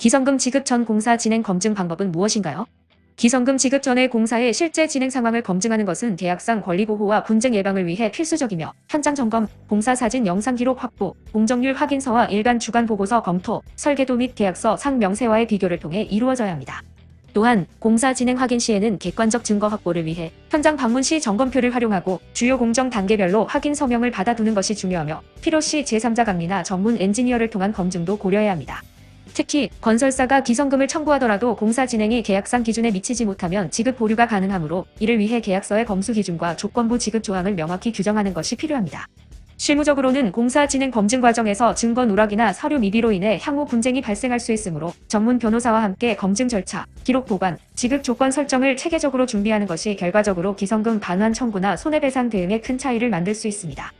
기성금 지급 전 공사 진행 검증 방법은 무엇인가요? 기성금 지급 전의 공사의 실제 진행 상황을 검증하는 것은 계약상 권리 보호와 분쟁 예방을 위해 필수적이며 현장 점검, 공사 사진 영상 기록 확보, 공정률 확인서와 일간 주간 보고서 검토, 설계도 및 계약서 상 명세와의 비교를 통해 이루어져야 합니다. 또한 공사 진행 확인 시에는 객관적 증거 확보를 위해 현장 방문 시 점검표를 활용하고 주요 공정 단계별로 확인 서명을 받아두는 것이 중요하며 필요시 제3자 강리나 전문 엔지니어를 통한 검증도 고려해야 합니다. 특히 건설사가 기성금을 청구하더라도 공사 진행이 계약상 기준에 미치지 못하면 지급 보류가 가능하므로 이를 위해 계약서의 검수 기준과 조건부 지급 조항을 명확히 규정하는 것이 필요합니다. 실무적으로는 공사 진행 검증 과정에서 증거 누락이나 서류 미비로 인해 향후 분쟁이 발생할 수 있으므로 전문 변호사와 함께 검증 절차, 기록 보관, 지급 조건 설정을 체계적으로 준비하는 것이 결과적으로 기성금 반환 청구나 손해배상 대응에 큰 차이를 만들 수 있습니다.